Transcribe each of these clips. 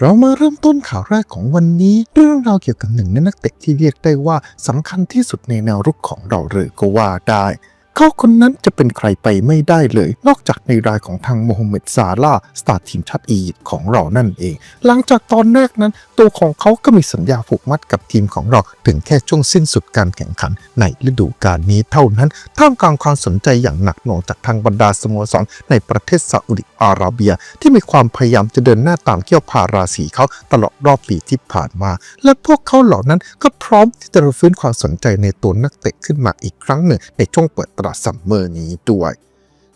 เรามาเริ่มต้นข่าวแรกของวันนี้ เรื่องราวเกี่ยวกับหนึ่งในนักเตะที่เรียกได้ว่าสำคัญที่สุดในแนวรุกของเราเลยก็ว่าได้ เขาคนนั้นจะเป็นใครไปไม่ได้เลย นอกจากในรายของทางโมฮัมเหม็ดซาลาสตาร์ทีมชาติอียิปต์ของเรานั่นเอง หลังจากตอนแรกนั้น ตัวของเขาก็มีสัญญาผูกมัดกับทีมของเรา ถึงแค่ช่วงสิ้นสุดการแข่งขันในฤดูกาลนี้เท่านั้น ท่ามกลางความสนใจอย่างหนักหน่วงจากทางบรรดาสโมสรในประเทศซาอุดิอาระเบีย ที่มีความพยายามจะเดินหน้าตามเกี่ยวพาราสีเขาตลอดรอบปีที่ผ่านมา และพวกเขาเหล่านั้นก็พร้อมที่จะฟื้นความสนใจในตัวนักเตะขึ้นมาอีกครั้งหนึ่งในช่วงเปิดตลาดซัมเมอร์นี้ด้วย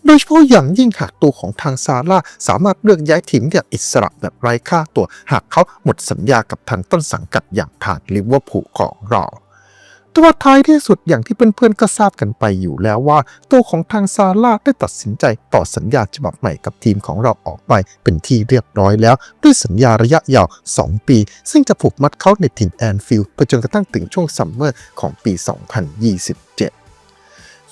โดยเฉพาะอย่างยิ่งหากตัวของทางซาร่าสามารถเลือกย้ายทีมอย่างอิสระแบบไร้ค่าตัว หากเขาหมดสัญญากับทางต้นสังกัดอย่างทางลิเวอร์พูลของเรา แตัวาท้ายที่สุดอย่างที่เพื่อนๆก็ทราบกันไปอยู่แล้วว่า ตัวของทางซาร่าได้ตัดสินใจต่อสัญญาฉบับใหม่กับทีมของเราออกไปเป็นที่เรียบร้อยแล้ว ด้วยสัญญาระยะยาว 2 ปี ซึ่งจะผูกมัดเขาในถิ่นแอนฟิลด์ไปจนกระทั่งถึงช่วงซัมเมอร์ของปี 2027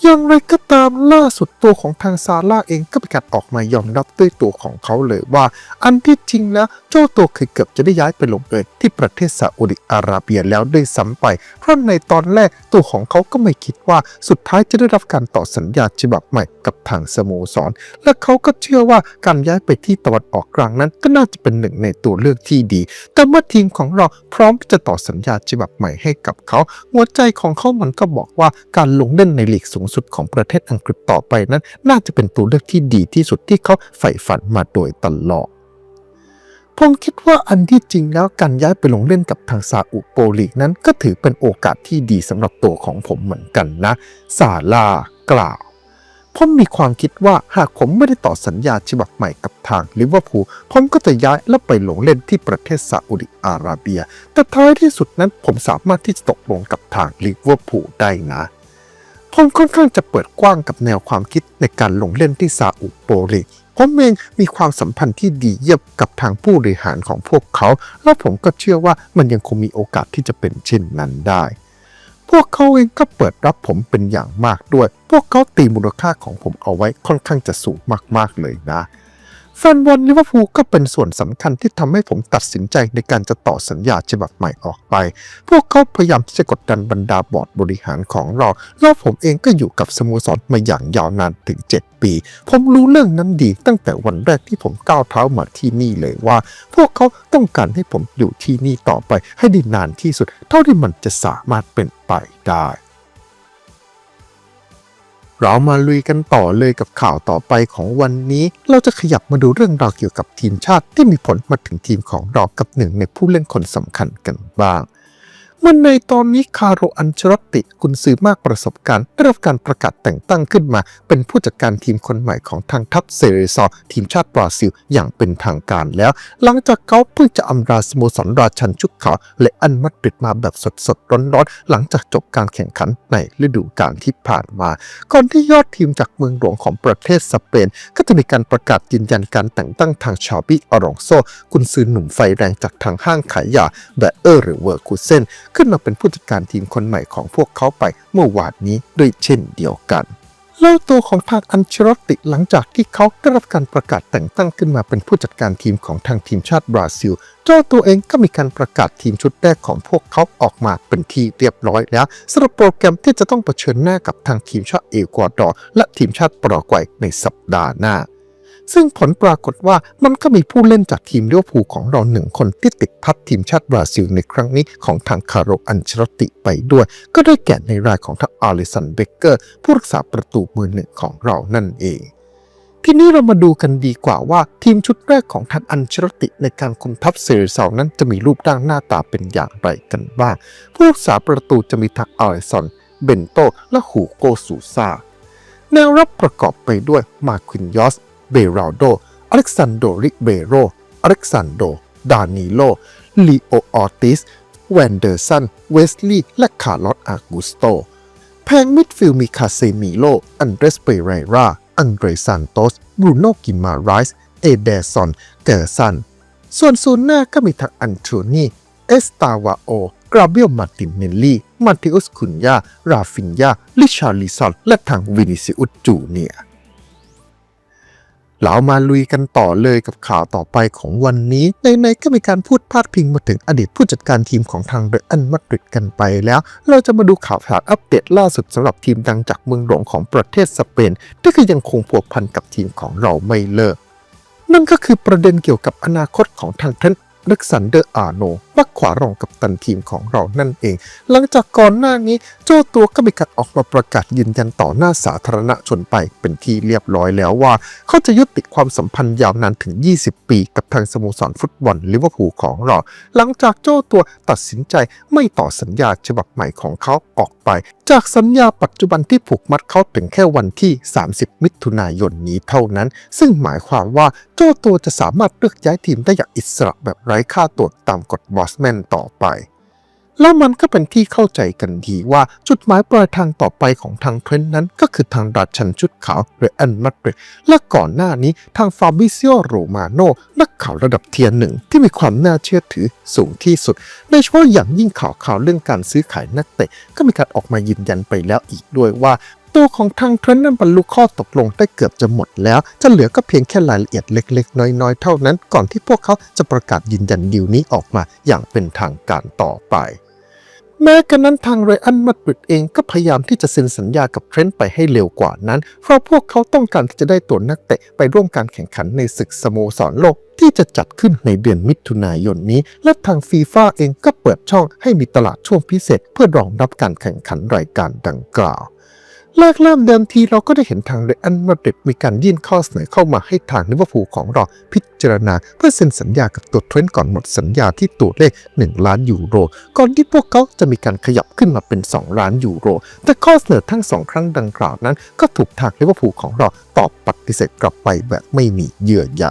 อย่างไรก็ตามล่าสุดตัวของทางซาร่าเองก็ประกาศออกมายอมรับด้วยตัวของเขาเลยว่า อันที่จริงแล้วเจ้าตัวเคยเกือบจะได้ย้ายไปลงเอยที่ประเทศซาอุดิอาระเบียแล้วด้วยซ้ำไป เพราะในตอนแรกตัวของเขาก็ไม่คิดว่าสุดท้ายจะได้รับการต่อสัญญาฉบับใหม่กับทางสโมสร และเขาก็เชื่อว่าการย้ายไปที่ตะวันออกกลางนั้นก็น่าจะเป็นหนึ่งในตัวเลือกที่ดี แต่เมื่อทีมของเราพร้อมที่จะต่อสัญญาฉบับใหม่ให้กับเขา หัวใจของเขามันก็บอกว่าการลงเล่นในลีกสูงสุดของประเทศอังกฤษต่อไปนั้น น่าจะเป็นตัวเลือกที่ดีที่สุดที่เขาใฝ่ฝันมาโดยตลอดผมคิดว่าอันที่จริงแล้วการย้ายไปลงเล่นกับทางซาอุโปรลีกนั้นก็ถือเป็นโอกาสที่ดีสำหรับตัวของผมเหมือนกันนะซาลากล่าวผมมีความคิดว่าหากผมไม่ได้ต่อสัญญาฉบับใหม่กับทางลิเวอร์พูลผมก็จะย้ายและไปลงเล่นที่ประเทศซาอุดิอาระเบีย แต่ท้ายที่สุดนั้นผมสามารถที่จะตกลงกับทางลิเวอร์พูลได้นะ ผมค่อนข้างจะเปิดกว้างกับแนวความคิดในการลงเล่นที่ซาอุโปรลีผมเองมีความสัมพันธ์ที่ดีเยี่ยมกับทางผู้บริหารของพวกเขา และผมก็เชื่อว่ามันยังคงมีโอกาสที่จะเป็นเช่นนั้นได้ พวกเขาเองก็เปิดรับผมเป็นอย่างมากด้วย พวกเขาตีมูลค่าของผมเอาไว้ค่อนข้างจะสูงมากๆเลยนะ แฟนบอลลิเวอร์พูลก็เป็นส่วนสำคัญที่ทำให้ผมตัดสินใจในการจะต่อสัญญาฉบับใหม่ออกไป พวกเขาพยายามที่จะกดดันบรรดาบอร์ดบริหารของเรา แล้วผมเองก็อยู่กับสโมสรมาอย่างยาวนานถึง 7 ปี ผมรู้เรื่องนั้นดีตั้งแต่วันแรกที่ผมก้าวเท้ามาที่นี่เลยว่า พวกเขาต้องการให้ผมอยู่ที่นี่ต่อไปให้ได้นานที่สุด เท่าที่มันจะสามารถเป็นไปได้ เรามาลุยกันต่อเลยกับข่าวต่อไปของวันนี้ เราจะขยับมาดูเรื่องราวเกี่ยวกับทีมชาติที่มีผลมาถึงทีมของเรากับหนึ่งในผู้เล่นคนสำคัญกันบ้าง เมื่อในตอนนี้คาร์โรอันเชลอตติกุนซือมากประสบการณ์ได้รับการประกาศแต่งตั้งขึ้นมา เป็นผู้จัดการทีมคนใหม่ของทางทัพเซเรซอทีมชาติบราซิลอย่างเป็นทางการแล้ว หลังจากเขาเพิ่งจะอำลาสโมสรราชันชุกเขาและอันมาดริดมาแบบสดๆร้อนๆหลังจากจบการแข่งขันในฤดูกาลที่ผ่านมา ก่อนที่ยอดทีมจากเมืองหลวงของประเทศสเปน ก็จะมีการประกาศยืนยันการแต่งตั้งทางชาบิอารองโซกุนซือหนุ่มไฟแรงจากทางห้างขายยาแบเออร์หรือเวอร์คูเซนขึ้นมาเป็นผู้จัดการทีมคนใหม่ของพวกเขาไปเมื่อวานนี้ด้วยเช่นเดียวกันเล่าตัวของทางอันเชลอตติหลังจากที่เขาได้รับการประกาศแต่งตั้งขึ้นมาเป็นผู้จัดการทีมของทางทีมชาติบราซิล เจ้าตัวเองก็มีการประกาศทีมชุดแรกของพวกเขาออกมาเป็นที่เรียบร้อยแล้วสำหรับโปรแกรมที่จะต้องเผชิญหน้ากับทางทีมชาติเอกวาดอร์และทีมชาติปารากวัยในสัปดาห์หน้า ซึ่งผลปรากฏว่ามันก็มีผู้เล่นจากทีมเลิเวอร์พูของเราหนึ่งคนที่ติดพัดทีมชาติบราซิลในครั้งนี้ของทางคาร์โรอันเชลอตติไปด้วย ก็ได้แก่ในรายของทางอาริสันเบเกอร์ ผู้รักษาประตูมือหนึ่งของเรานั่นเองทีนี้เรามาดูกันดีกว่าว่าทีมชุดแรกของทางอันเชลอตติในการคุมทัพเซเรซานั้นจะมีรูปร่างหน้าตาเป็นอย่างไรกันบ้าง ผู้รักษาประตูจะมีทางอาริสันเบนโต และฮูโกซูซาแนวรับประกอบไปด้วยมาควินยอส เบราโดอเล็กซานโดริเบโรอเล็กซานโด ดานิโลลีโอออติส แวนเดอร์สัน เวสลีย์และคาร์ลอสอากูสโต แพงมิดฟิล์มีคาเซมิโล อันเดรสเปเรรา อันเดรซานโตส บรูโนกิมาไรส์ เอเดซอน เกอร์ซัน ส่วนศูนย์หน้าก็มีทั้งอันโทนีเอสตาวาโอกราเบียลมาตินเนลลี่ มาติอุสคุนยา ราฟินยา ลิชาลิซอน และทางวินิซิอุสจูเนีย เรามาลุยกันต่อเลยกับข่าวต่อไปของวันนี้ ในๆก็มีการพูดพาดพิงมาถึงอดีตผู้จัดการทีมของทางเรอันมาดริดกันไปแล้ว เราจะมาดูข่าวสารอัปเดตล่าสุดสำหรับทีมดังจากเมืองหลวงของประเทศสเปนที่คือยังคงผัวพันกับทีมของเราไม่เลิกนั่นก็คือประเด็นเกี่ยวกับอนาคตของทางเทรนต์ เล็กซานเดอร์อาร์โนนักขวารองกับตันทีมของเรานั่นเอง หลังจากก่อนหน้านี้เจ้าตัวก็มีการออกมาประกาศยืนยันต่อหน้าสาธารณชนไปเป็นที่เรียบร้อยแล้วว่า เขาจะยุติความสัมพันธ์ยาวนานถึง 20 ปีกับทางสโมสรฟุตบอลลิเวอร์พูลของเรา หลังจากเจ้าตัวตัดสินใจไม่ต่อสัญญาฉบับใหม่ของเขาออกไป จากสัญญาปัจจุบันที่ผูกมัดเขาถึงแค่วันที่ 30 มิถุนายนนี้เท่านั้น ซึ่งหมายความว่าเจ้าตัวจะสามารถเลือกย้ายทีมได้อย่างอิสระแบบไร้ค่าตัวตามกฎบอสแมนต่อไป แล้วมันก็เป็นที่เข้าใจกันดีว่าจุดหมายปลายทางต่อไปของทางเทรนต์นั้นก็คือทางราชันชุดขาวเรอันมาดริดและก่อนหน้านี้ทางฟาบิซิโอโรมาโนนักข่าวระดับเทียร์หนึ่งที่มีความน่าเชื่อถือสูงที่สุดโดยเฉพาะอย่างยิ่งข่าวข่าวเรื่องการซื้อขายนักเตะก็มีการออกมายืนยันไปแล้วอีกด้วยว่าตัวของทางเทรนต์นั้นบรรลุข้อตกลงได้เกือบจะหมดแล้ว จะเหลือก็เพียงแค่รายละเอียดเล็ก ๆ น้อย ๆ เท่านั้น ก่อนที่พวกเขาจะประกาศยืนยันดีลนี้ออกมาอย่างเป็นทางการต่อไป แม้กระนั้นทางไรอันมาดริดเองก็พยายามที่จะเซ็นสัญญากับเทรนต์ไปให้เร็วกว่านั้น เพราะพวกเขาต้องการที่จะได้ตัวนักเตะไปร่วมการแข่งขันในศึกสโมสรโลกที่จะจัดขึ้นในเดือนมิถุนายนนี้ และทางฟีฟ่าเองก็เปิดช่องให้มีตลาดช่วงพิเศษ เพื่อรองรับการแข่งขันรายการดังกล่าว แรกเริ่มเดิมทีเราก็ได้เห็นทางเรอัลมาดริดมีการยื่นข้อเสนอเข้ามาให้ทางลิเวอร์พูลของเราพิจารณา เพื่อเซ็นสัญญากับตัวเทรนต์ก่อนหมดสัญญาที่ตัวเลข 1 ล้านยูโร ก่อนที่พวกเขาจะมีการขยับขึ้นมาเป็น 2 ล้านยูโร แต่ข้อเสนอทั้งสองครั้งดังกล่าวนั้น ก็ถูกทางลิเวอร์พูลของเราตอบปฏิเสธกลับไปแบบไม่มีเยื่อใย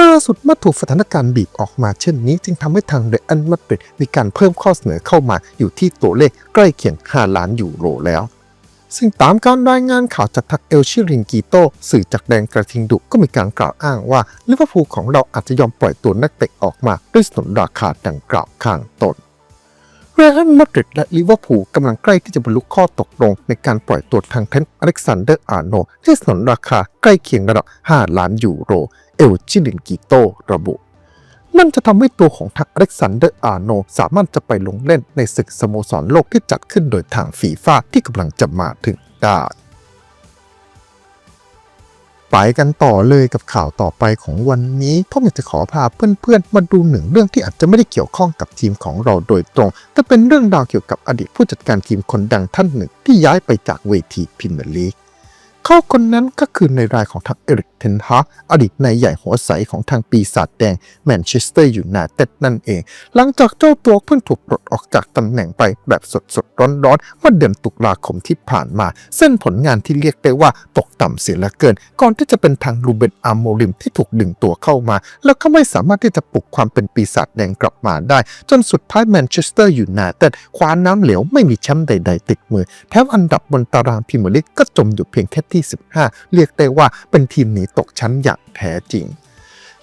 ล่าสุดเมื่อถูกสถานการณ์บีบออกมาเช่นนี้จึงทำให้ทางเรอัลมาดริดมีการเพิ่มข้อเสนอเข้ามาอยู่ที่ตัวเลขใกล้เคียง 5 ล้านยูโรแล้ว ซึ่งตามการรายงานข่าวจากทักเอลชิริงกีโตสื่อจากแดนกระทิงดุก็มีการกล่าวอ้างว่าลิเวอร์พูลของเราอาจจะยอมปล่อยตัวนักเตะออกมาด้วยสนนราคาดังกล่าวข้างต้นเรอัลมาดริดและลิเวอร์พูลกำลังใกล้ที่จะบรรลุข้อตกลงในการปล่อยตัวทางเทนต์อเล็กซานเดอร์อาร์โนที่สนนราคาใกล้เคียงระดับ 5 ล้านยูโร เอลชิริงกีโตระบุ นั่นจะทำให้ตัวของทักอเล็กซานเดอร์อาร์โนสามารถจะไปลงเล่นในศึกสโมสรโลกที่จัดขึ้นโดยทางฟีฟ่าที่กำลังจะมาถึงได้ไปกันต่อเลยกับข่าวต่อไปของวันนี้ผมอยากจะขอพาเพื่อนๆ มาดูหนึ่งเรื่องที่อาจจะไม่ได้เกี่ยวข้องกับทีมของเราโดยตรง แต่เป็นเรื่องราวเกี่ยวกับอดีตผู้จัดการทีมคนดังท่านหนึ่งที่ย้ายไปจากเวทีพรีเมียร์ลีก เขาคนนั้นก็คือในรายของทางเอริกเทนฮาอดีตนายใหญ่หัวใสของทางปีศาจแดงแมนเชสเตอร์ยูไนเต็ดนั่นเอง หลังจากเจ้าตัวเพิ่งถูกปลดออกจากตำแหน่งไปแบบสดสดๆร้อนๆเมื่อเดือนตุลาคมที่ผ่านมา เส้นผลงานที่เรียกได้ว่าตกต่ำเสียเหลือเกิน ก่อนที่จะเป็นทางรูเบนอาร์โมริมที่ถูกดึงตัวเข้ามา แล้วก็ไม่สามารถที่จะปลุกความเป็นปีศาจแดงกลับมาได้ จนสุดท้ายแมนเชสเตอร์ยูไนเต็ดคว้าน้ำเหลวไม่มีแชมป์ใด ๆ ติดมือแถมอันดับบนตารางพรีเมียร์ลีกก็จมอยู่เพียงแค่ที่15 เรียกได้ว่าเป็นทีมหนีตกชั้นอย่างแท้จริง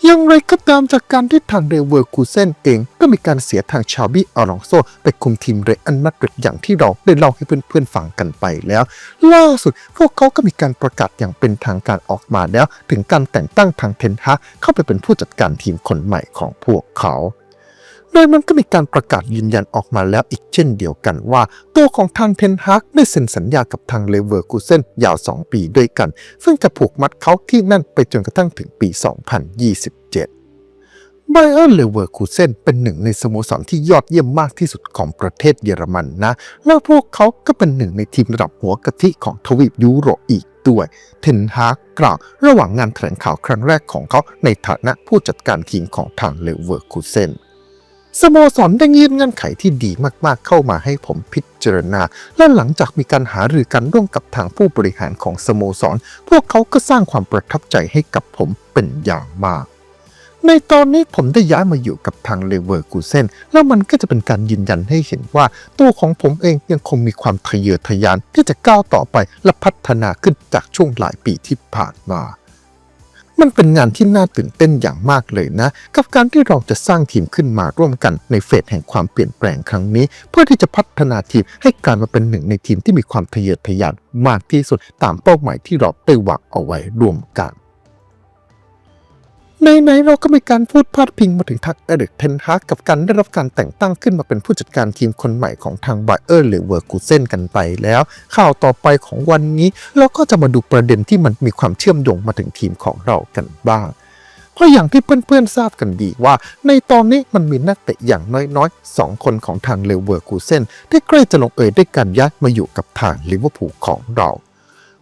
อย่างไรก็ตามจากการที่ทางเรเวอร์คูเซนเองก็มีการเสียทางชาบิอารองโซไปคุมทีมเรอัลมาดริดอย่างที่เราได้เล่าให้เพื่อนๆฟังกันไปแล้ว ล่าสุดพวกเขาก็มีการประกาศอย่างเป็นทางการออกมาแล้ว ถึงการแต่งตั้งทางเทนฮาเข้าไปเป็นผู้จัดการทีมคนใหม่ของพวกเขา โดยมันก็มีการประกาศยืนยันออกมาแล้วอีกเช่นเดียวกันว่า ตัวของทางเทนฮากได้เซ็นสัญญากับทางเลเวอร์คูเซนยาว 2 ปีด้วยกัน ซึ่งจะผูกมัดเขาที่นั่นไปจนกระทั่งถึงปี 2027ไบเออร์เลเวอร์คูเซนเป็นหนึ่งในสโมสรที่ยอดเยี่ยมมากที่สุดของประเทศเยอรมันนะ แล้วพวกเขาก็เป็นหนึ่งในทีมระดับหัวกะทิของทวีปยุโรปอีกด้วย เทนฮากกล่าวระหว่างงานแถลงข่าวครั้งแรกของเขาในฐานะผู้จัดการทีมของทางเลเวอร์คูเซน สโมสรได้ยื่นเงื่อนไขที่ดีมากๆเข้ามาให้ผมพิจารณา และหลังจากมีการหารือกันร่วมกับทางผู้บริหารของสโมสร พวกเขาก็สร้างความประทับใจให้กับผมเป็นอย่างมาก ในตอนนี้ผมได้ย้ายมาอยู่กับทางเลเวอร์กูเซนแล้วมันก็จะเป็นการยืนยันให้เห็นว่า ตัวของผมเองยังคงมีความทะเยอทะยานที่จะก้าวต่อไปและพัฒนาขึ้นจากช่วงหลายปีที่ผ่านมา มันเป็นงานที่น่าตื่นเต้นอย่างมากเลยนะ กับการที่เราจะสร้างทีมขึ้นมาร่วมกันในเฟสแห่งความเปลี่ยนแปลงครั้งนี้ เพื่อที่จะพัฒนาทีมให้กลายมาเป็นหนึ่งในทีมที่มีความทะเยอทะยานมากที่สุดตามเป้าหมายที่เราได้วางเอาไว้ร่วมกัน ในๆเราก็มีการพูดพาดพิงมาถึงทักเอริกเทนฮากกับการได้รับการแต่งตั้งขึ้นมาเป็นผู้จัดการทีมคนใหม่ของทางไบเออร์หรือเวอร์กูเซนกันไปแล้ว ข่าวต่อไปของวันนี้เราก็จะมาดูประเด็นที่มันมีความเชื่อมโยงมาถึงทีมของเรากันบ้างเพราะอย่างที่เพื่อนๆทราบกันดีว่า ในตอนนี้มันมีนักเตะอย่างน้อยๆ 2 คนของทางเลเวอร์กูเซนที่ใกล้จะลงเอยด้วยการย้ายมาอยู่กับทางลิเวอร์พูลของเรา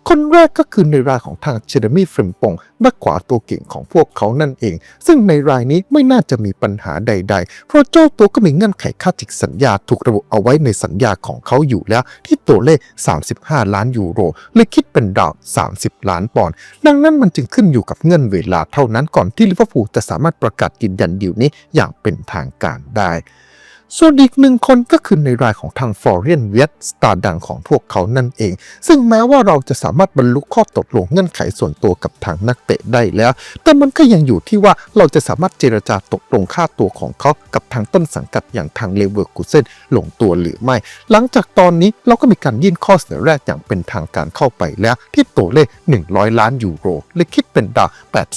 คนแรกก็คือในรายของทางเจเรมี่เฟรมปงบ็กขวาตัวเก่งของพวกเขานั่นเอง ซึ่งในรายนี้ไม่น่าจะมีปัญหาใด ๆ เพราะเจ้าตัวก็มีเงื่อนไขค่าจิกสัญญาถูกระบุเอาไว้ในสัญญาของเขาอยู่แล้ว ที่ตัวเลข 35 ล้านยูโรเลยคิดเป็นดาว30 ล้านปอนด์ดังนั้นมันจึงขึ้นอยู่กับเงื่อนเวลาเท่านั้นก่อนที่ลิเวอร์พูลจะสามารถประกาศยืนยันดีลนี้อย่างเป็นทางการได้ ส่วนอีกหนึ่งคนก็คือในรายของทางฟอร์เรียนเวียตสตาร์ดังของพวกเขานั่นเอง ซึ่งแม้ว่าเราจะสามารถบรรลุข้อตกลงเงื่อนไขส่วนตัวกับทางนักเตะได้แล้ว แต่มันก็ยังอยู่ที่ว่าเราจะสามารถเจรจาตกลงค่าตัวของเขากับทางต้นสังกัดอย่างทางเลเวอร์กูเซนลงตัวหรือไม่ หลังจากตอนนี้เราก็มีการยื่นข้อเสนอแรกอย่างเป็นทางการเข้าไปแล้ว ที่ตัวเลข 100 ล้านยูโรเลยคิดเป็นดาว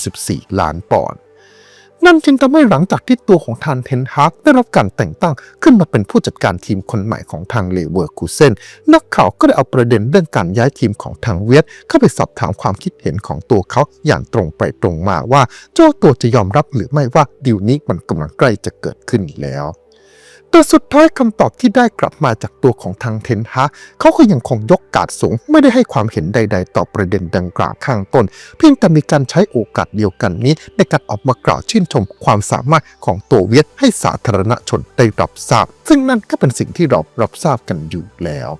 84 ล้านปอนด์ นั่นจึงทำให้หลังจากที่ตัวของทานเทนฮากได้รับการแต่งตั้งขึ้นมาเป็นผู้จัดการทีมคนใหม่ของทางเลเวอร์คูเซนนักข่าวก็ได้เอาประเด็นเรื่องการย้ายทีมของทางเวียดเข้าไปสอบถามความคิดเห็นของตัวเขาอย่างตรงไปตรงมาว่า เจ้าตัวจะยอมรับหรือไม่ว่าดีลนี้มันกำลังใกล้จะเกิดขึ้นแล้ว แต่สุดท้ายคำตอบที่ได้กลับมาจากตัวของทางเทนฮากเขาก็ยังคงยกกาดสูงไม่ได้ให้ความเห็นใด ๆ ต่อประเด็นดังกล่าวข้างต้น เพียงแต่มีการใช้โอกาสเดียวกันนี้ ในการออกมากล่าวชื่นชมความสามารถของตัวเวียดให้สาธารณชนได้รับทราบ ซึ่งนั่นก็เป็นสิ่งที่เรารับทราบกันอยู่แล้ว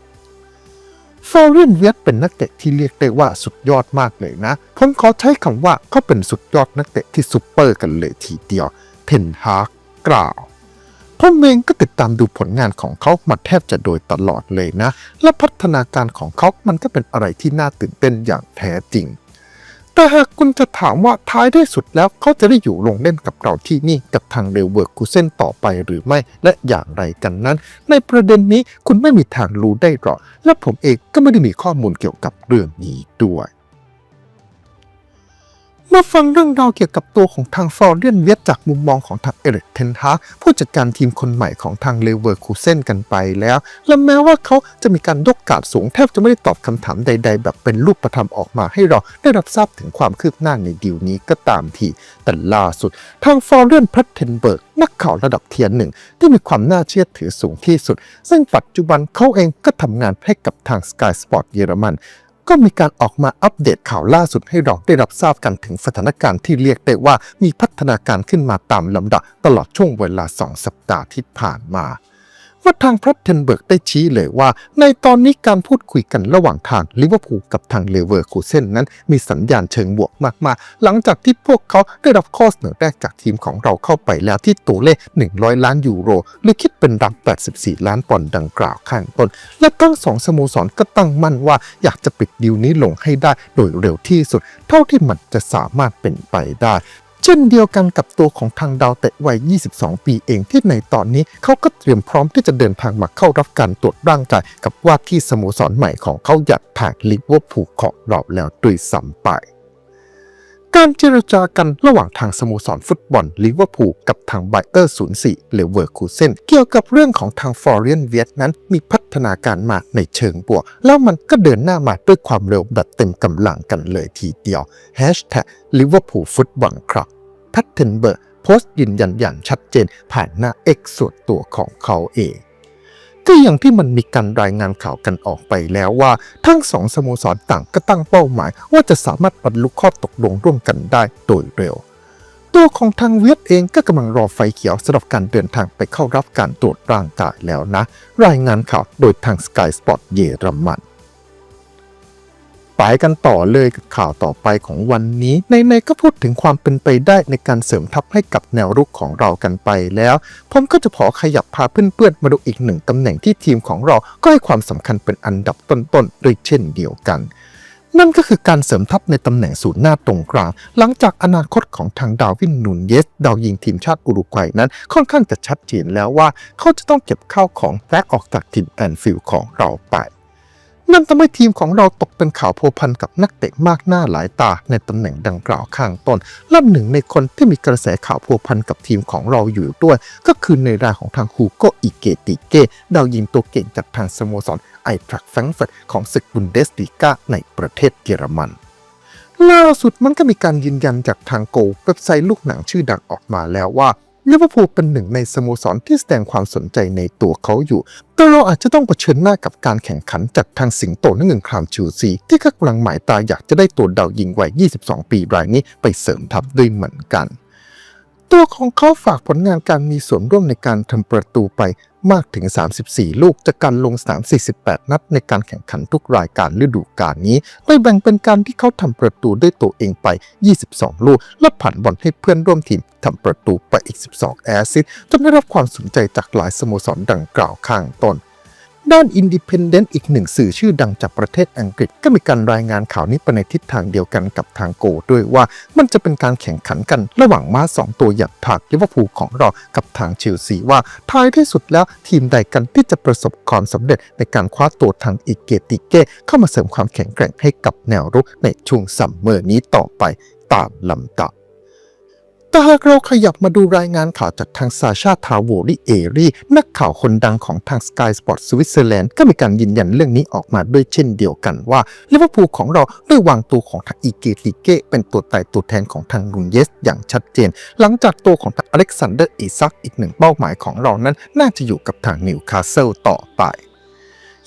ฟอร์เรนเวียดเป็นนักเตะที่เรียกได้ว่าสุดยอดมากเลยนะ ผมขอใช้คำว่าเขาเป็นสุดยอดนักเตะที่ซุปเปอร์กันเลยทีเดียว เทนฮากกล่าว ผมเองก็ติดตามดูผลงานของเขามาแทบจะโดยตลอดเลยนะ และพัฒนาการของเขามันก็เป็นอะไรที่น่าตื่นเต้นอย่างแท้จริง แต่หากคุณจะถามว่าท้ายที่สุดแล้วเขาจะได้อยู่ลงเล่นกับเราที่นี่กับทางเรเวอร์คูเซนต่อไปหรือไม่และอย่างไรกันนั้น ในประเด็นนี้คุณไม่มีทางรู้ได้หรอก และผมเองก็ไม่ได้มีข้อมูลเกี่ยวกับเรื่องนี้ด้วย มาฟังเรื่องราวเกี่ยวกับตัวของทางฟอร์เรียนเวียดจากมุมมองของทางเอริกเทนฮาผู้จัดการทีมคนใหม่ของทางเลเวอร์คูเซนกันไปแล้ว และแม้ว่าเขาจะมีการยกกาดสูงแทบจะไม่ได้ตอบคำถามใด ๆ แบบเป็นรูปธรรมออกมาให้เราได้รับทราบถึงความคืบหน้าในดีลนี้ก็ตามที แต่ล่าสุด ทางฟอร์เรียนพัตเทนเบิร์กนักข่าวระดับเทียนหนึ่งที่มีความน่าเชื่อถือสูงที่สุด ซึ่งปัจจุบันเขาเองก็ทำงานให้กับทาง Sky Sport เยอรมัน ก็มีการออกมาอัปเดตข่าวล่าสุดให้เราได้รับทราบกันถึงสถานการณ์ที่เรียกได้ว่ามีพัฒนาการขึ้นมาตามลำดับตลอดช่วงเวลา 2 สัปดาห์ที่ผ่านมา ว่าทางพรัตเทนเบิร์กได้ชี้เลยว่า ในตอนนี้การพูดคุยกันระหว่างทางลิเวอร์พูลกับทางเลเวอร์คูเซนนั้นมีสัญญาณเชิงบวกมากๆ หลังจากที่พวกเขาได้รับข้อเสนอแรกจากทีมของเราเข้าไปแล้วที่ตัวเลข 100 ล้านยูโร หรือคิดเป็นรัง84 ล้านปอนด์ดังกล่าวข้างต้น และทั้งสองสโมสรก็ตั้งมั่นว่าอยากจะปิดดีลนี้ลงให้ได้โดยเร็วที่สุด เท่าที่มันจะสามารถเป็นไปได้ เช่นเดียวกันกับตัวของทางดาวเตะวัย 22 ปีเองที่ในตอนนี้เขาก็เตรียมพร้อมที่จะเดินทางมาเข้ารับการตรวจร่างกายกับว่าที่สโมสรใหม่ของเขาอยากทางลิเวอร์พูลของเราแล้วด้วยซ้ำไป การเจรจากันระหว่างทางสโมสรฟุตบอลลิเวอร์พูลกับทางไบเออร์04เลเวอร์คูเซนเกี่ยวกับเรื่องของทางฟอร์เรียนเวียดนั้นมีพัฒนาการมาในเชิงบวก แล้วมันก็เดินหน้ามาด้วยความเร็วแบบเต็มกำลังกันเลยทีเดียว Hashtag ลิเวอร์พูลฟุตบอลครับพัตเทนเบิร์กโพสต์ยืนยันอย่างชัดเจนผ่านหน้า X ส่วนตัวของเขาเอง ก็อย่างที่มันมีการรายงานข่าวกันออกไปแล้วว่า ทั้งสองสโมสรต่างก็ตั้งเป้าหมาย ว่าจะสามารถบรรลุข้อตกลงร่วมกันได้โดยเร็ว ตัวของทางเวียดเองก็กำลังรอไฟเขียวสำหรับการเดินทางไปเข้ารับการตรวจร่างกายแล้วนะ รายงานข่าวโดยทาง Sky Sport เยอรมัน ไปกันต่อเลยกับข่าวต่อไปของวันนี้ในๆก็พูดถึงความเป็นไปได้ในการเสริมทัพให้กับแนวรุกของเรากันไปแล้ว ผมก็จะขอขยับพาเพื่อนๆมาดูอีกหนึ่งตำแหน่งที่ทีมของเราก็ให้ความสำคัญเป็นอันดับต้นๆด้วยเช่นเดียวกันนั่นก็คือการเสริมทัพในตำแหน่งศูนย์หน้าตรงกลาง หลังจากอนาคตของทางดาวินนูนเยส ดาวยิงทีมชาติอุรุกวัยนั้น ค่อนข้างจะชัดเจนแล้วว่า เขาจะต้องเก็บข้าวของแลกออกจากถิ่นแอนฟิลด์ของเราไป นั่นทำให้ทีมของเราตกเป็นข่าวโพวพันกับนักเตะมากหน้าหลายตาในตำแหน่งดังกล่าวข้างต้น และหนึ่งในคนที่มีกระแสข่าวโพวพันกับทีมของเราอยู่ด้วย ก็คือในรายของทางฮูโกอิเกติเกดาวยิงตัวเก่งจากทางสโมสรไอทรักแฟรงเฟิร์ตของศึกบุนเดสลีกาในประเทศเยอรมันล่าสุดมันก็มีการยืนยันจากทางโกเว็บไซต์ลูกหนังชื่อดังออกมาแล้วว่า ลิเวอร์พูลเป็นหนึ่งในสโมสรที่แสดงความสนใจในตัวเขาอยู่ แต่เราอาจจะต้องเผชิญหน้ากับการแข่งขันจากทางสิงโตนักเงินครามชูซี ที่ก็กำลังหมายตาอยากจะได้ตัวดาวยิงวัย 22 ปีรายนี้ไปเสริมทัพด้วยเหมือนกัน ตัวของเขาฝากผลงานการมีส่วนร่วมในการทำประตูไปมากถึง 34 ลูกจากการลงสนาม 48 นัดในการแข่งขันทุกรายการฤดูกาลนี้ โดยแบ่งเป็นการที่เขาทำประตูด้วยตัวเองไป 22 ลูก และผ่านบอลให้เพื่อนร่วมทีมทำประตูไปอีก 12 แอสซิสจนได้รับความสนใจจากหลายสโมสรดังกล่าวข้างต้น ด้าน Independent อีกหนึ่งสื่อชื่อดังจากประเทศอังกฤษ ก็มีการรายงานข่าวนี้ไปในทิศทางเดียวกันกับทางโกด้วยว่ามันจะเป็นการแข่งขันกันระหว่างม้าสองตัวอย่างทางลิเวอร์พูลของเรากับทางเชลซีว่าท้ายที่สุดแล้วทีมใดกันที่จะประสบความสำเร็จในการคว้าตัวทางอิเกติเก้เข้ามาเสริมความแข็งแกร่งให้กับแนวรุกในช่วงซัมเมอร์นี้ต่อไปตามลำดับ แต่หากเราขยับมาดูรายงานข่าวจากทางซาชาทาโวริเอรีนักข่าวคนดังของทาง Sky Sport สวิตเซอร์แลนด์ก็มีการยืนยันเรื่องนี้ออกมาด้วยเช่นเดียวกันว่าลิเวอร์พูลของเราได้วางตัวของทางอีเกติเกเป็นตัวไตายตัวแทนของทางนุนเยส อย่างชัดเจน หลังจากตัวของทางอเล็กซานเดอร์อิซักอีกหนึ่งเป้าหมายของเรานั้น น่าจะอยู่กับทางนิวคาสเซิลต่อไป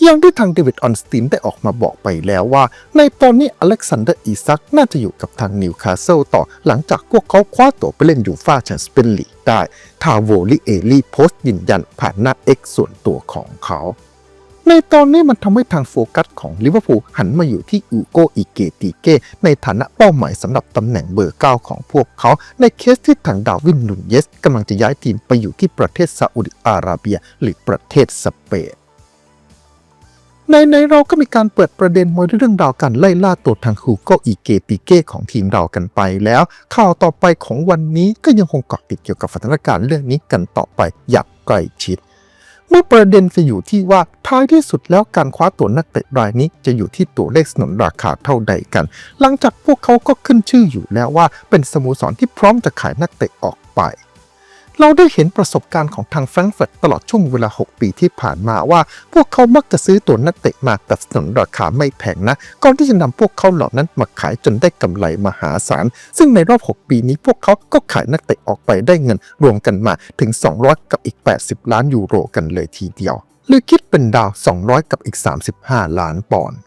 อย่างที่ทางเดวิดออนสตีนได้ออกมาบอกไปแล้วว่า ในตอนนี้อเล็กซานเดอร์อีซักน่าจะอยู่กับทางนิวคาสเซิลต่อหลังจากพวกเขาคว้าตั๋วไปเล่นยูฟ่าแชมเปี้ยนลีกได้ ทาโวลิเอลีโพสต์ยืนยันผ่านหน้า X ส่วนตัวของเขา ในตอนนี้มันทำให้ทางโฟกัสของลิเวอร์พูลหันมาอยู่ที่อูโกอิเกติเกในฐานะเป้าหมายสำหรับตำแหน่งเบอร์ 9 ของพวกเขา ในเคสที่ทางดาวินนุนเยสกำลังจะย้ายทีมไปอยู่ที่ประเทศซาอุดิอาระเบีย หรือประเทศสเปน ในในเราก็มีการเปิดประเด็นมวยเรื่องราวการไล่ล่าตัวทางฮูโกอิเกติเก้ของทีมเรากันไปแล้ว ข่าวต่อไปของวันนี้ก็ยังคงเกาะติดเกี่ยวกับสถานการณ์เรื่องนี้กันต่อไปอย่างใกล้ชิด เมื่อประเด็นจะอยู่ที่ว่าท้ายที่สุดแล้วการคว้าตัวนักเตะรายนี้จะอยู่ที่ตัวเลขสนนราคาเท่าใดกัน หลังจากพวกเขาก็ขึ้นชื่ออยู่แล้วว่าเป็นสโมสรที่พร้อมจะขายนักเตะออกไป เราได้เห็นประสบการณ์ของทางแฟรงก์เฟิร์ตตลอดช่วงเวลา 6 ปีที่ผ่านมาว่า พวกเขามักจะซื้อตัวนักเตะมาแบบสนนราคาไม่แพงนะ ก่อนที่จะนำพวกเขาเหล่านั้นมาขายจนได้กำไรมหาศาล ซึ่งในรอบ 6 ปีนี้พวกเขาก็ขายนักเตะออกไปได้เงินรวมกันมาถึง 200 กับอีก 80 ล้านยูโรกันเลยทีเดียว หรือคิดเป็นดาว 200 กับอีก 35 ล้านปอนด์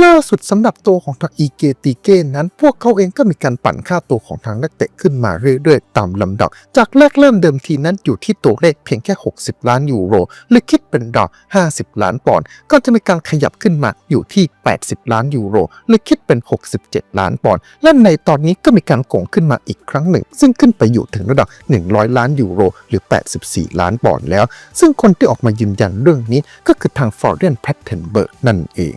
ล่าสุดสำหรับตัวของทางอีเกติเก้นั้น พวกเขาเองก็มีการปั่นค่าตัวของทางนักเตะขึ้นมาเรื่อยๆ ตามลำดับ จากแรกเริ่มเดิมทีนั้นอยู่ที่ตัวเลขเพียงแค่ 60 ล้านยูโร หรือคิดเป็นดาว50 ล้านปอนด์ก็จะมีการขยับขึ้นมาอยู่ที่ 80 ล้านยูโร หรือคิดเป็น 67 ล้านปอนด์และในตอนนี้ก็มีการโกงขึ้นมาอีกครั้งหนึ่ง ซึ่งขึ้นไปอยู่ถึงระดับ 100 ล้านยูโร หรือ 84 ล้านปอนด์แล้ว ซึ่งคนที่ออกมายืนยันเรื่องนี้ก็คือทางฟอร์เรนแพทเทนเบิร์กนั่นเอง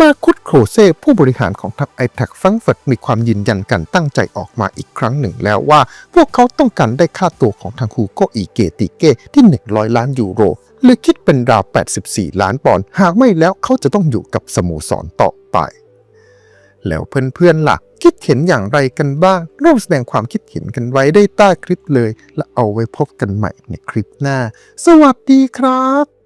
มาคุดโครเซ่ผู้บริหารของทางไอแทกฟังเฟิร์ตมีความยืนยันกันตั้งใจออกมาอีกครั้งหนึ่งแล้วว่า พวกเขาต้องการได้ค่าตัวของทางฮูโกอีเกติเก้ที่ 100 ล้านยูโรหรือคิดเป็นราว 84 ล้านปอนด์หากไม่แล้วเขาจะต้องอยู่กับสโมสรต่อไป แล้วเพื่อนๆล่ะ คิดเห็นอย่างไรกันบ้าง ร่วมแสดงความคิดเห็นกันไว้ได้ใต้คลิปเลย และเอาไว้พบกันใหม่ในคลิปหน้า สวัสดีครับ